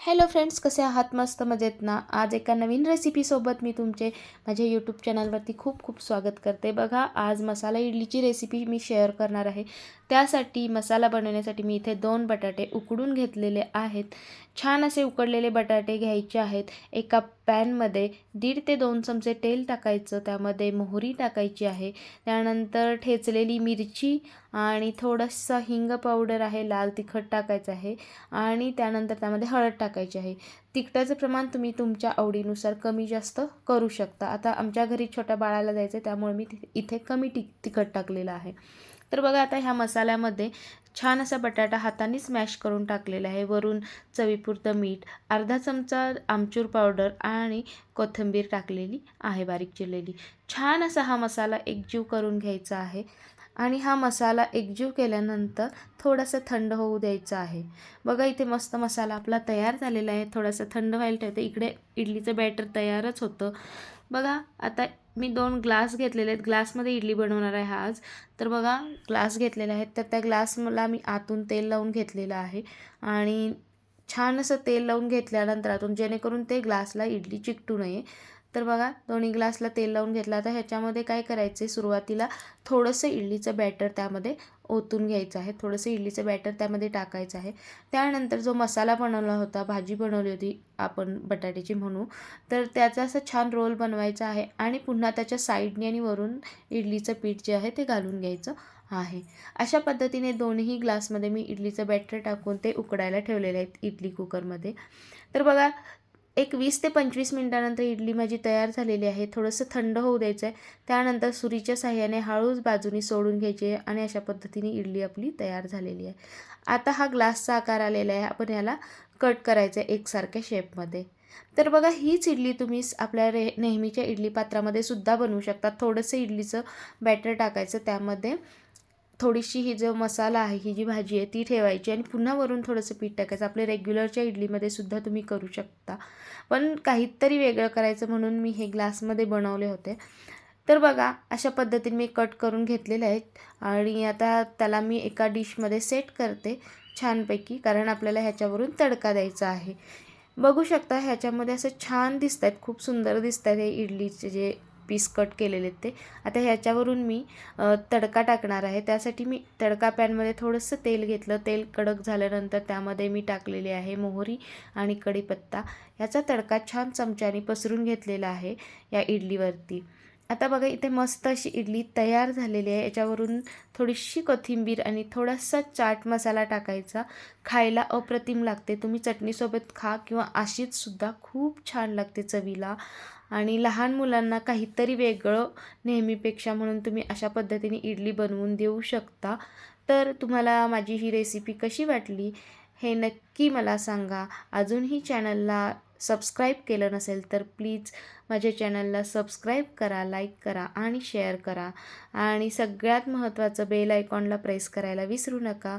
Hello friends कसे आहात? मस्त मजेत ना? आज एका नवीन रेसिपीसोबत मी तुमचे माझ्या यूट्यूब चॅनलवरती खूप खूप स्वागत करते. बघा आज मसाला इडलीची रेसिपी मी शेअर करणार आहे. त्यासाठी मसाला बनवण्यासाठी मी इथे दोन बटाटे उकडून घेतलेले आहेत. छान असे उकडलेले बटाटे घ्यायचे आहेत. एका पॅनमध्ये दीड ते दोन चमचे तेल टाकायचं. त्यामध्ये मोहरी टाकायची आहे. त्यानंतर ठेचलेली मिरची आणि थोडंसं हिंग पावडर आहे. लाल तिखट टाकायचं आहे. आणि त्यानंतर त्यामध्ये हळद टाकायची आहे. तिखटाचं प्रमाण तुम्ही तुमच्या आवडीनुसार कमी जास्त करू शकता. आता आमच्या घरी छोट्या बाळाला जायचं आहे त्यामुळे मी ति- इथे कमी ति तिखट टाकलेलं आहे. तर बघा आता ह्या मसाल्यामध्ये छान असा बटाटा हाताने स्मॅश करून टाकलेला आहे. वरून चवीपुरतं मीठ अर्धा चमचा आमचूर पावडर आणि कोथिंबीर टाकलेली आहे बारीक चिरलेली. छान असा हा मसाला एकजीव करून घ्यायचा आहे. आणि हा मसाला एकजीव केल्यानंतर थोडासा थंड होऊ द्यायचा आहे. बघा इथे मस्त मसाला आपला तयार झालेला आहे. थोडासा थंड व्हायला ठेवते. इकडे इडलीचं बॅटर तयारच होतं. बघा आता मी दोन ग्लास घेतलेले आहेत. ग्लासमध्ये इडली बनवणार आहे आज. तर बघा ग्लास घेतलेले आहेत. तर त्या ग्लासला मी आतून तेल लावून घेतलेलं आहे. आणि छान असं तेल लावून घेतल्यानंतर आतून जेणेकरून ते ग्लासला इडली चिकटू नये. तर बघा दोन्ही ग्लासला तेल लावून घेतलं. आता ह्याच्यामध्ये काय करायचं आहे सुरुवातीला? थोडंसं इडलीचं बॅटर त्यामध्ये ओतून घ्यायचं आहे. थोडंसं इडलीचं बॅटर त्यामध्ये टाकायचं आहे. त्यानंतर जो मसाला बनवला होता भाजी बनवली होती आपण बटाट्याची म्हणू तर त्याचा असं छान रोल बनवायचा आहे आणि पुन्हा त्याच्या साईडने आणि वरून इडलीचं पीठ जे आहे ते घालून घ्यायचं आहे. अशा पद्धतीने दोन्ही ग्लासमध्ये मी इडलीचं बॅटर टाकून ते उकडायला ठेवलेले आहेत इडली कुकरमध्ये. तर बघा एक वीस ते पंचवीस मिनटानंतर इडली माझी तयार झालेली आहे. थोडंसं थंड होऊ द्यायचं आहे त्यानंतर सुरीच्या साह्याने हळूच बाजूनी सोडून घ्यायची आहे आणि अशा पद्धतीने इडली आपली तयार झालेली आहे. आता हा ग्लासचा आकार आलेला आहे. आपण याला कट करायचं आहे एकसारख्या शेपमध्ये. तर बघा हीच इडली तुम्ही आपल्या रे नेहमीच्या इडली पात्रामध्ये सुद्धा बनवू शकता. थोडंसं इडलीचं बॅटर टाकायचं त्यामध्ये. थोडीशी ही जो मसाला आहे ही जी भाजी आहे ती ठेवायची आणि पुन्हा वरून थोडंसं पीठ टाकायचं. आपल्या रेग्युलरच्या इडलीमध्ये सुद्धा तुम्ही करू शकता. पण काहीतरी वेगळं करायचं म्हणून मी हे ग्लासमध्ये बनवले होते. तर बघा अशा पद्धतीने मी कट करून घेतलेले आहेत. आणि आता त्याला मी एका डिशमध्ये सेट करते छानपैकी कारण आपल्याला ह्याच्यावरून तडका द्यायचा आहे. बघू शकता ह्याच्यामध्ये असं छान दिसत आहेत खूप सुंदर दिसत आहेत हे इडलीचे जे पीस कट केलेले ते. आता ह्याच्यावरून मी तडका टाकणार आहे. त्यासाठी मी तडका पॅनमध्ये थोडंसं तेल घेतलं. तेल कडक झाल्यानंतर त्यामध्ये मी टाकलेली आहे मोहरी आणि कढीपत्ता. याचा तडका छान चमच्याने पसरून घेतलेला आहे या इडलीवरती. आता बघा इथे मस्त अशी इडली तयार झालेली आहे. याच्यावरून थोडीशी कोथिंबीर आणि थोडासा चाट मसाला टाकायचा. खायला अप्रतिम लागते. तुम्ही चटणीसोबत खा किंवा अशीचसुद्धा खूप छान लागते चवीला. आणि लहान मुलांना काहीतरी वेगळं नेहमीपेक्षा म्हणून तुम्ही अशा पद्धतीने इडली बनवून देऊ शकता. तर तुम्हाला माझी ही रेसिपी कशी वाटली हे नक्की मला सांगा. अजूनही चॅनलला सबस्क्राईब केलं नसेल तर प्लीज माझ्या चॅनलला सबस्क्राईब करा लाईक करा आणि शेअर करा. आणि सगळ्यात महत्त्वाचं बेल आयकॉनला प्रेस करायला विसरू नका.